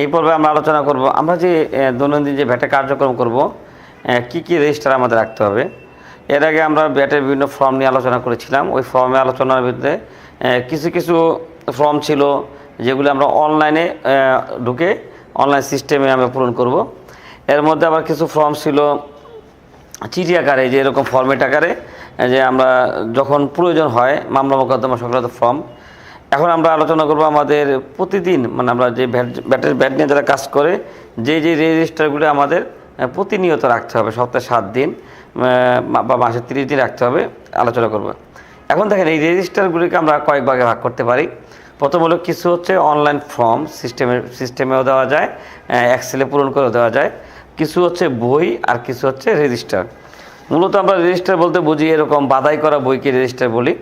এই পর্বে আমরা আলোচনা করব, আমরা যে দৈনন্দিন যে ভ্যাটে কার্যক্রম করব কি কি রেজিস্টার আমাদের রাখতে হবে? এর আগে আমরা ভ্যাটের বিভিন্ন ফর্ম নিয়ে আলোচনা করেছিলাম। ওই ফর্মে আলোচনার ভিতরে কিছু কিছু ফর্ম ছিল যেগুলো আমরা অনলাইনে ঢুকে অনলাইন সিস্টেমে আমরা পূরণ করব। এর মধ্যে আবার কিছু ফর্ম ছিল চিঠি আকারে, যে এরকম ফর্মেট আকারে যে আমরা যখন প্রয়োজন হয় মামলা মোকদ্দমা সংক্রান্ত ফর্ম এখন আমরা আলোচনা করব আমাদের প্রতিদিন মানে আমরা যে ব্যাটের ব্যাট নিয়ে যারা কাজ করে, যে যে রেজিস্টারগুলো আমাদের প্রতিনিয়ত রাখতে হবে, সপ্তাহে সাত দিন বা মাসে তিরিশ দিন রাখতে হবে, আলোচনা করব। এখন দেখেন, এই রেজিস্টারগুলিকে আমরা কয়েক ভাগে ভাগ করতে পারি। প্রথম হলো কিছু হচ্ছে অনলাইন ফর্ম সিস্টেমে সিস্টেমেও দেওয়া যায় এক্সেলে পূরণ করেও দেওয়া যায়। কিছু হচ্ছে বই আর কিছু হচ্ছে রেজিস্টার। মূলত আমরা রেজিস্টার বলতে বুঝি, এরকম বাদাই করা বইকে রেজিস্টার বলি।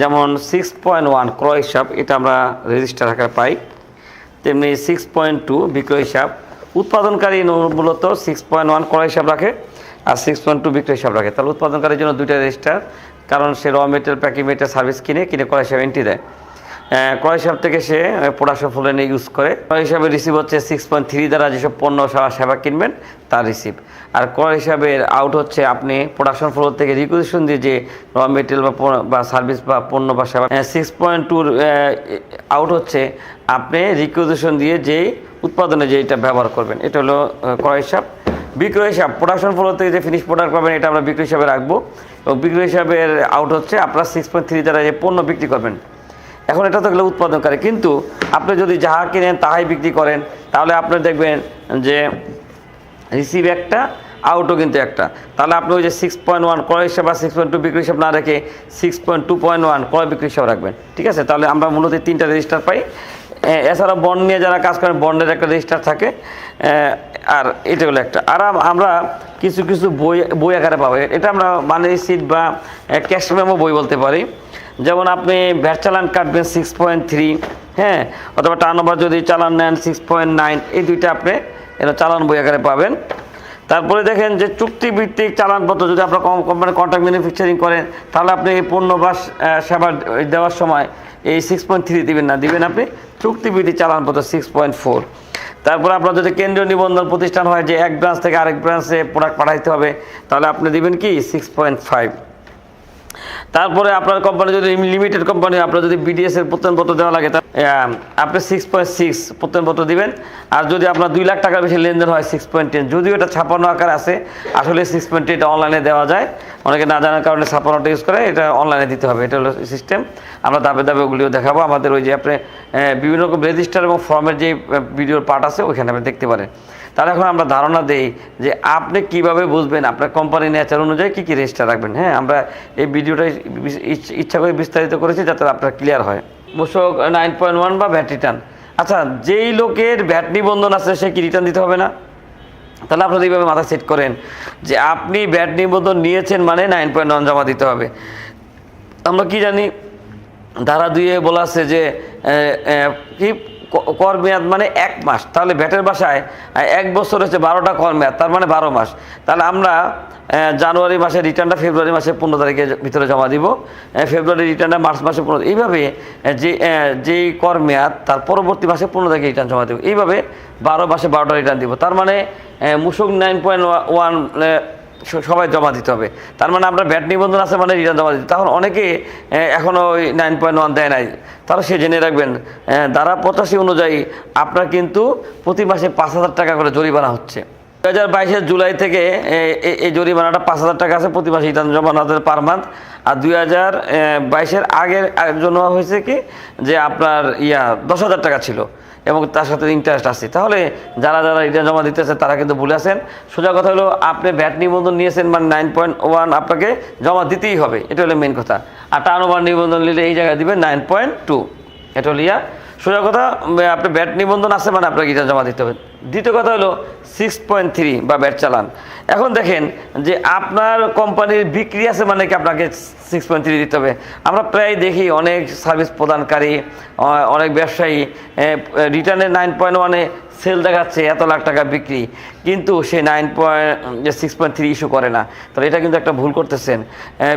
যেমন সিক্স পয়েন্ট ওয়ান ক্রয় হিসাব, এটা আমরা রেজিস্টার আকারে পাই। তেমনি সিক্স পয়েন্ট টু বিক্রয় হিসাব, উৎপাদনকারী মূলত সিক্স পয়েন্ট ওয়ান ক্রয় হিসাব রাখে আর সিক্স পয়েন্ট টু বিক্রয় হিসাব রাখে। তাহলে উৎপাদনকারীর জন্য দুইটা রেজিস্টার কারণ সে র মেটেরিয়াল প্যাকিং মেটেরিয়াল সার্ভিস কিনে কিনে ক্রয় হিসাব এন্ট্রি দেয়। ক্রয় হিসাব থেকে সে প্রোডাকশন নিয়ে ইউজ করে। ক্রয় হিসাবে রিসিভ হচ্ছে সিক্স পয়েন্ট থ্রি দ্বারা যেসব পণ্য সেবা কিনবেন, তার রিসিভ আর ক্রয় হিসাবে আউট হচ্ছে আপনি প্রোডাকশন ফ্লোর থেকে রিকুইজিশন দিয়ে যে র মেটেরিয়াল বা সার্ভিস বা পণ্য বা সেবা সিক্স পয়েন্ট টুর আউট হচ্ছে, আপনি রিকুইজিশন দিয়ে যে উৎপাদনে যে এটা ব্যবহার করবেন। এটা হলো ক্রয় হিসাব। বিক্রয় হিসাব প্রোডাকশন ফ্লোর থেকে যে ফিনিশ প্রোডাক্ট পাবেন, এটা আমরা বিক্রয় হিসাবে রাখব। এবং বিক্রয় হিসাবের আউট হচ্ছে, আপনার সিক্স পয়েন্ট থ্রি দ্বারা যে পণ্য বিক্রি করবেন। এখন এটা তো গেলে উৎপাদনকারী। কিন্তু আপনি যদি যাহা কিনেন তাহাই বিক্রি করেন, তাহলে আপনি দেখবেন যে রিসিভ একটা আউটও কিন্তু একটা। তাহলে আপনি ওই যে সিক্স পয়েন্ট ওয়ান ক্রয় হিসাব বা সিক্স পয়েন্ট টু বিক্রি হিসাব না রেখে six point two point one ক্রয় বিক্রি হিসাব রাখবেন, ঠিক আছে? তাহলে আমরা মূলত তিনটা রেজিস্টার পাই। এছাড়া বন্ড নিয়ে যারা কাজ করেন বন্ডের একটা রেজিস্টার থাকে। আর এটা হলো একটা। আর আমরা কিছু কিছু বই বই আকারে পাবো। এটা আমরা মানে সিট বা ক্যাশ মেমো বই বলতে পারি। যেমন আপনি ভ্যাট চালান কাটবেন সিক্স পয়েন্ট থ্রি হ্যাঁ? অথবা টার্ন ওভার যদি চালান নেন সিক্স পয়েন্ট নাইন এই দুইটা আপনি এটা চালান বই আকারে পাবেন। তারপরে দেখেন যে চুক্তিভিত্তিক চালানপত্র যদি আপনার কোম্পানি কন্ট্রাক্ট ম্যানুফ্যাকচারিং করেন, তাহলে আপনি এই পণ্য বা সেবা দেওয়ার সময় এই সিক্স পয়েন্ট থ্রি দিবেন না। দিবেন আপনি চুক্তিভিত্তিক চালানপত্র সিক্স পয়েন্ট ফোর তারপরে আপনার যদি কেন্দ্রীয় নিবন্ধন প্রতিষ্ঠান হয় যে এক ব্রাঞ্চ থেকে আরেক ব্রাঞ্চে প্রোডাক্ট পাঠাইতে হবে, তাহলে আপনি দিবেন কি সিক্স পয়েন্ট ফাইভ তারপরে আপনার কোম্পানি যদি লিমিটেড কোম্পানি আপনার যদি বিডিএস এর প্রত্যয়নপত্র দেওয়া লাগে আপনি সিক্স পয়েন্ট সিক্স প্রত্যয়নপত্র দিবেন। আর যদি আপনার দুই লাখ টাকার বেশি লেনদেন হয় সিক্স পয়েন্ট টেন যদিও এটা ছাপানো আকার আছে, আসলে সিক্স পয়েন্ট এটা অনলাইনে দেওয়া যায়। অনেকে না জানার কারণে ছাপানোটা ইউজ করে, এটা অনলাইনে দিতে হবে, এটা হলো সিস্টেম আমরা দাবে দাবে ওগুলিও দেখাবো। আমাদের ওই যে আপনি বিভিন্ন রকম রেজিস্টার এবং ফর্মের যে ভিডিওর পার্ট আছে, ওইখানে আপনি দেখতে পারেন। তাহলে এখন আমরা ধারণা দেই যে আপনি কীভাবে বুঝবেন, আপনার কোম্পানি নেচার অনুযায়ী কী কী রেজিস্টার রাখবেন? হ্যাঁ আমরা এই ভিডিওটা ইচ- ইচ- ইচ্ছা করে বিস্তারিত করেছি যাতে আপনার ক্লিয়ার হয়। মূসক নাইন পয়েন্ট ওয়ান বা ভ্যাট রিটার্ন আচ্ছা যেই লোকের ভ্যাট নিবন্ধন আছে, সে কি রিটার্ন দিতে হবে না? তাহলে আপনারা এইভাবে মাথা সেট করেন যে আপনি ব্যাট নিবন্ধন নিয়েছেন মানে নাইন পয়েন্ট ওয়ান জমা দিতে হবে। আমরা কি জানি, ধারা দুয়ে বলা আছে যে কর মেয়াদ মানে এক মাস। তাহলে ভ্যাটের বাসায় এক বছর হচ্ছে বারোটা কর মেয়াদ, তার মানে বারো মাস। তাহলে আমরা জানুয়ারি মাসে রিটার্নটা ফেব্রুয়ারি মাসে পনেরো তারিখের ভিতরে জমা দিব। ফেব্রুয়ারি রিটার্নটা মার্চ মাসে পনেরো, এইভাবে যে যেই কর মেয়াদ, তার পরবর্তী মাসে পনেরো তারিখে রিটার্ন জমা দেবো। এইভাবে বারো মাসে বারোটা রিটার্ন দিব। তার মানে মুসুক নাইন পয়েন্ট ওয়ান সবাই জমা দিতে হবে। তার মানে আপনার ব্যাট নিবন্ধন আছে মানে রিটার্ন জমা দিতে। তখন অনেকে এখনও ওই নাইন পয়েন্ট ওয়ান দেয় নাই। তারা সে জেনে রাখবেন দ্বারা পঁচাশি অনুযায়ী আপনার কিন্তু প্রতি মাসে পাঁচ হাজার টাকা করে জরিমানা হচ্ছে। দু হাজার বাইশের জুলাই থেকে এই জরিমানাটা পাঁচ হাজার টাকা আছে, প্রতি মাসে রিটার্ন জমা না পার মান্থ। আর দুই হাজার বাইশের আগের জন্য হয়েছে কি, যে আপনার ইয়া দশ হাজার টাকা ছিল। এবং তার সাথে ইন্টারেস্ট আসছে তাহলে যারা যারা রিটার্ন জমা দিতেছে, তারা কিন্তু ভুলে আছেন। সোজা কথা হলো, আপনি ব্যাট নিবন্ধন নিয়েছেন মানে নাইন পয়েন্ট ওয়ান আপনাকে জমা দিতেই হবে। এটা হলো মেন কথা। আর টার্ন ওভার নিবন্ধন নিলে এই জায়গায় দিবেন নাইন পয়েন্ট টু এটা হলো ইয়া। সোজা কথা আপনার আপনি ব্যাট নিবন্ধন আছে মানে আপনাকে রিটার্ন জমা দিতে হবে। দ্বিতীয় কথা হলো সিক্স পয়েন্ট থ্রি বা ব্যাট চালান। এখন দেখেন যে আপনার কোম্পানির বিক্রি আছে মানে কি আপনাকে সিক্স পয়েন্ট থ্রি দিতে হবে। আমরা প্রায় দেখি অনেক সার্ভিস প্রদানকারী অনেক ব্যবসায়ী রিটার্নের নাইন পয়েন্ট ওয়ানে সেল দেখাচ্ছে এত লাখ টাকা বিক্রি। কিন্তু সে nine point six point three issue করে না। তাহলে এটা কিন্তু একটা ভুল করতেছেন।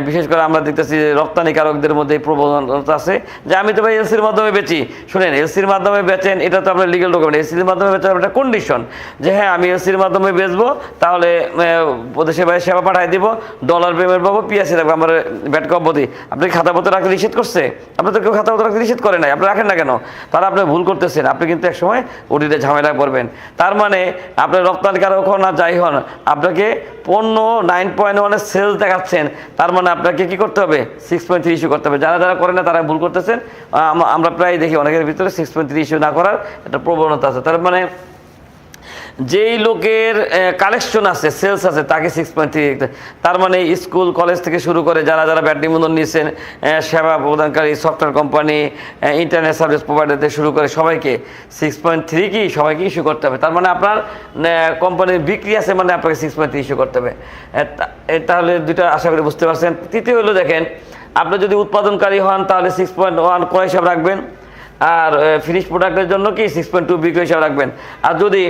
বিশেষ করে আমরা দেখতেছি রপ্তানিকারকদের মধ্যে প্রবণতা আছে। যে আমি তো ভাই এলসির মাধ্যমে বেচি। শুনেন এলসির মাধ্যমে বেচেন এটা তো আপনার লিগেল ডকুমেন্ট এলসির মাধ্যমে বেচার একটা কন্ডিশন যে হ্যাঁ আমি এলসির মাধ্যমে বেচবো তাহলে আহ, দেশে বাইরে সেবা পাঠাই দিব ডলার পেমেন্ট পাবো পিএসসি রাখব আমার ব্যাট কব্বতি আপনি খাতা পত্র রাখতে নিষেধ করছে? আপনি তো কেউ খাতা পত্র রাখতে নিষেধ করে নাই আপনি রাখেন না কেন? তাহলে আপনি ভুল করতেছেন। আপনি কিন্তু একসময় ওটিতে ঝামেলায় পড়বেন তার মানে আপনার রপ্তানিকারক হন আর যাই হন, আপনাকে পণ্য নাইন পয়েন্ট ওয়ানের সেল দেখাচ্ছেন, তার মানে আপনাকে কি করতে হবে? সিক্স পয়েন্ট থ্রি ইস্যু করতে হবে। যারা যারা করে না, তারা ভুল করতেছেন। আম- আমরা প্রায় দেখি অনেকের ভিতরে সিক্স পয়েন্ট থ্রি ইস্যু না করার একটা প্রবণতা আছে। তার মানে যেই লোকের কালেকশন আছে সেলস আছে, তাকে সিক্স পয়েন্ট থ্রি তার মানে স্কুল কলেজ থেকে শুরু করে যারা যারা ব্যাট নিবন্ধন নিয়েছেন সেবা প্রদানকারী software company internet service provider থেকে শুরু করে সবাইকে সিক্স পয়েন্ট থ্রি কি সবাইকে ইস্যু করতে হবে। তার মানে আপনার কোম্পানির বিক্রি আছে মানে আপনাকে সিক্স পয়েন্ট থ্রি ইস্যু করতে হবে। তাহলে দুইটা আশা করি বুঝতে পারছেন। তৃতীয় হলো দেখেন, আপনি যদি উৎপাদনকারী হন, তাহলে সিক্স পয়েন্ট ওয়ান করে হিসাব রাখবেন। আর ফিনিশ প্রোডাক্টের জন্য কি সিক্স পয়েন্ট টু বিক্রি হিসাবে রাখবেন। আর যদি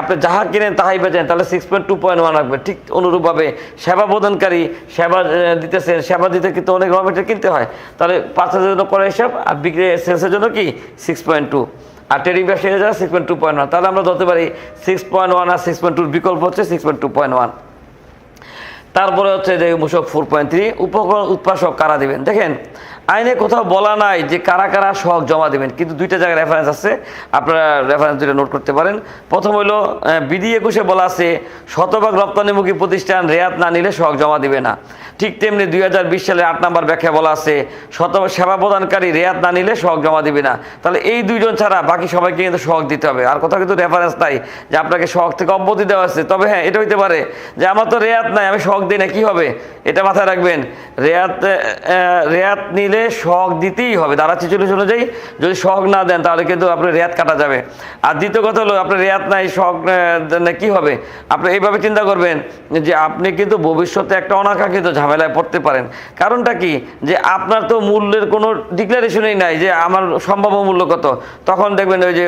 আপনি যাহা কিনেন তাহাই বেচেন, তাহলে six point two point one রাখবেন। ঠিক অনুরূপভাবে সেবা প্রদানকারী সেবা দিতেছেন, সেবা দিতে কিন্তু অনেক র কিনতে হয়। তাহলে পার্চেসের জন্য করে হিসাব, আর বিক্রি সেলসের জন্য কি? সিক্স পয়েন্ট টু আর ট্রেডিং ব্যবসায়ী যারা six point two point one তাহলে আমরা ধরতে পারি সিক্স পয়েন্ট ওয়ান আর সিক্স পয়েন্ট টুর বিকল্প হচ্ছে six point two point one তারপরে হচ্ছে যে মূসক ফোর পয়েন্ট থ্রি উপকরণ উৎপাদক কারা দিবেন? দেখেন আইনে কোথাও বলা নাই যে কারা কারা সহগ জমা দেবেন, কিন্তু দুইটা জায়গায় রেফারেন্স আছে। আপনারা রেফারেন্স দুইটা নোট করতে পারেন। প্রথম হলো বিডি একুশে বলা আছে, শতভাগ রপ্তানিমুখী প্রতিষ্ঠান রেয়াত না নিলে সহগ জমা দিবে না। ঠিক তেমনি দুই হাজার বিশ সালে আট নম্বর ব্যাখ্যা বলা আছে শতভাগ সেবা প্রদানকারী রেয়াত না নিলে সহগ জমা দিবে না। তাহলে এই দুইজন ছাড়া বাকি সবাইকে কিন্তু সহগ দিতে হবে। আর কোথাও কিন্তু রেফারেন্স নাই যে আপনাকে সহগ থেকে অব্যতি দেওয়া আছে। তবে হ্যাঁ এটা হইতে পারে যে আমার তো রেয়াত নাই, আমি সহগ দিই না, কী হবে? এটা মাথায় রাখবেন। রেয়াত রেয়াত নিলে সহগ দিতেই হবে দ্বারা ছেচল্লিশ অনুযায়ী যদি সহগ না দেন, তাহলে কিন্তু আপনার রেয়াত কাটা যাবে। আর দ্বিতীয় কথা হলো, আপনার রেয়াত নাই দেন কি হবে? আপনি এইভাবে চিন্তা করবেন যে আপনি কিন্তু ভবিষ্যতে একটা অনাকাঙ্ক্ষিত ঝামেলায় পড়তে পারেন। কারণটা কি? যে আপনার তো মূল্যের কোনো ডিক্লারেশনই নাই যে আমার সম্ভাব্য মূল্য কত। তখন দেখবেন ওই যে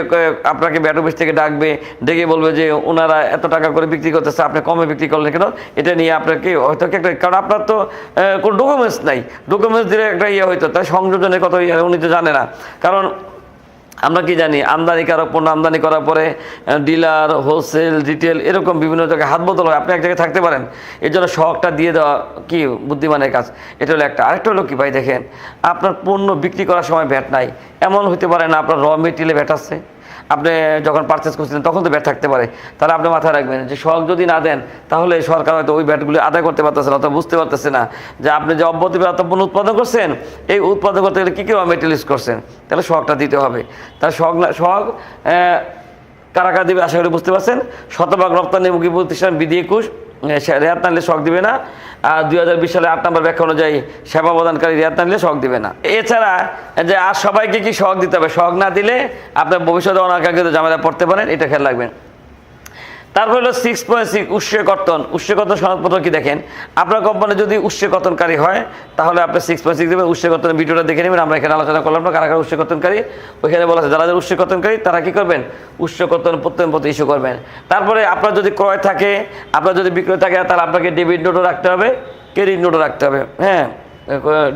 আপনাকে ব্যাট অফিস থেকে ডাকবে, ডেকে বলবে যে ওনারা এত টাকা করে বিক্রি করতেছে, আপনি কমে বিক্রি করলেন কেন? এটা নিয়ে আপনাকে হয়তো একটা কারণ আপনার তো কোনো ডকুমেন্টস নাই। ডকুমেন্টস দিলে একটা ইয়ে তাই সংযোজনের ইয়ে উনি তো জানে না। কারণ আমরা কি জানি, আমদানি আমদানিকারক পণ্য আমদানি করার পরে ডিলার, হোলসেল, রিটেল এরকম বিভিন্ন জায়গায় হাত বদল হয়। আপনি এক জায়গায় থাকতে পারেন। এর জন্য শখটা দিয়ে দেওয়া কি বুদ্ধিমানের কাজ? এটা হলো একটা। আরেকটা হলো কি ভাই দেখেন, আপনার পণ্য বিক্রি করার সময় ভ্যাট নাই। এমন হতে পারে না, আপনার র মেটেরিয়ালে ভ্যাট আছে আপনি যখন পারচেস করছিলেন, তখন তো ব্যাট থাকতে পারে। তাহলে আপনি মাথায় রাখবেন যে শখ যদি না দেন, তাহলে সরকার হয়তো ওই ব্যাটগুলি আদায় করতে পারতেছে না, অথবা বুঝতে পারতেছে না যে আপনি যে অব্যতি পণ্য উৎপাদন করছেন, এই উৎপাদন করতে গেলে কী কী মেটেরিয়াল ইউজ করছেন? তাহলে শখটা দিতে হবে। তাহলে শখ না শখ কারা কারা দেবে আশা করি বুঝতে পারছেন। শতভাগ রপ্তানিমুখী প্রতিষ্ঠান বিধি একুশ রেহাত না নিলে শখ দিবে না। আর দুই হাজার বিশ সালে আট নম্বর ব্যাখ্যা অনুযায়ী সেবা প্রদানকারী রেহাত না নিলে শখ দিবে না। এছাড়া যে আর সবাইকে কি শখ দিতে হবে? শখ না দিলে আপনার ভবিষ্যতে অনাকাঙ্ক্ষিত ঝামেলা পড়তে পারেন, এটা খেয়াল রাখবেন। তারপর হলো সিক্স পয়েন্ট সিক্স উৎসে কর্তন। উৎসে কর্তন সনদপত্র কি দেখেন? আপনার কোম্পানি যদি উৎসে কর্তনকারী হয়, তাহলে আপনি সিক্স পয়েন্ট সিক্স দেবেন, উৎসে কর্তনের ভিডিওটা দেখে নেবেন, আমরা এখানে আলোচনা করলাম না, কারা কারা উৎসে কর্তনকারী। ওইখানে বলা আছে যারা যারা উৎসে কর্তনকারী, তারা কি করবেন? উৎসে কর্তন প্রত্যয়নপত্র ইস্যু করবেন। তারপরে আপনার যদি ক্রয় থাকে, আপনার যদি বিক্রয় থাকে, তাহলে আপনাকে ডেবিট নোটও রাখতে হবে ক্রেডিট নোটও রাখতে হবে। হ্যাঁ।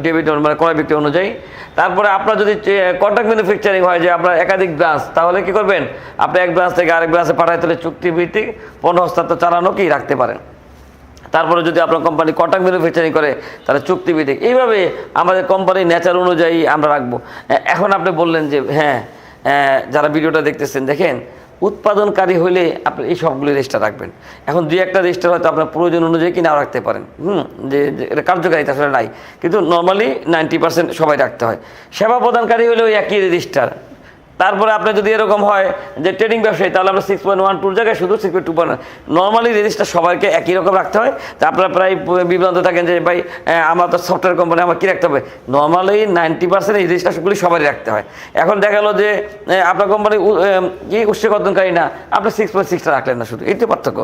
ডেবিট মানে ক্রয় বিক্রি অনুযায়ী। তারপরে আপনার যদি কন্ট্রাক্ট ম্যানুফ্যাকচারিং হয় যে আপনার একাধিক ব্রাঞ্চ তাহলে কি করবেন? আপনি এক ব্রাঞ্চ থেকে আরেক ব্রাঞ্চে পাঠাই তাহলে চুক্তিভিত্তিক পণ্য হস্তান্তর চালানো কি রাখতে পারেন। তারপরে যদি আপনার কোম্পানি কন্ট্রাক্ট ম্যানুফ্যাকচারিং করে, তাহলে চুক্তিভিত্তিক। এইভাবে আমাদের কোম্পানির নেচার অনুযায়ী আমরা রাখব। এখন আপনি বললেন যে হ্যাঁ যারা ভিডিওটা দেখতেছেন, দেখেন উৎপাদনকারী হলে আপনি এই সবগুলি রেজিস্টার রাখবেন। এখন দুই একটা রেজিস্টার হয়তো আপনার প্রয়োজন অনুযায়ী কিনাও রাখতে পারেন। হুম, যে এটা কার্যকারিতা আসলে নাই। কিন্তু নর্মালি নাইনটি পার্সেন্ট সবাই রাখতে হয়। সেবা প্রদানকারী হলে ওই একই রেজিস্টার। তারপরে আপনার যদি এরকম হয় যে ট্রেডিং ব্যবসায়ী, তাহলে আমরা সিক্স পয়েন্ট ওয়ান টুর জায়গায় শুধু six point two point normally register সবাইকে একই রকম রাখতে হয়। তা আপনারা প্রায় বিভ্রান্ত থাকেন যে, ভাই আমার তো সফটওয়্যার কোম্পানি আমার কী রাখতে হবে? নর্মালি নাইনটি পার্সেন্ট এই রেজিস্টারগুলি সবারই রাখতে হয়। এখন দেখা গেলো যে আপনার কোম্পানি কি উৎসকর্তনকারী না, আপনি সিক্স পয়েন্ট সিক্সটা রাখলেন না শুধু। এই তো পার্থক্য।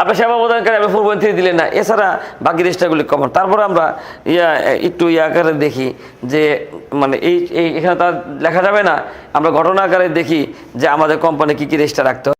আপনার সেবা প্রদানকারী আপনি ফোর পয়েন্ট থ্রি দিলেন না। এছাড়া বাকি দেশটাগুলি কমন তারপর আমরা ইয়া, একটু ইয়া আকারে দেখি যে মানে এই এখানে তার লেখা যাবে না। আমরা ঘটনা আকারে দেখি যে আমাদের কোম্পানি কী কী রেজিস্টার রাখতে।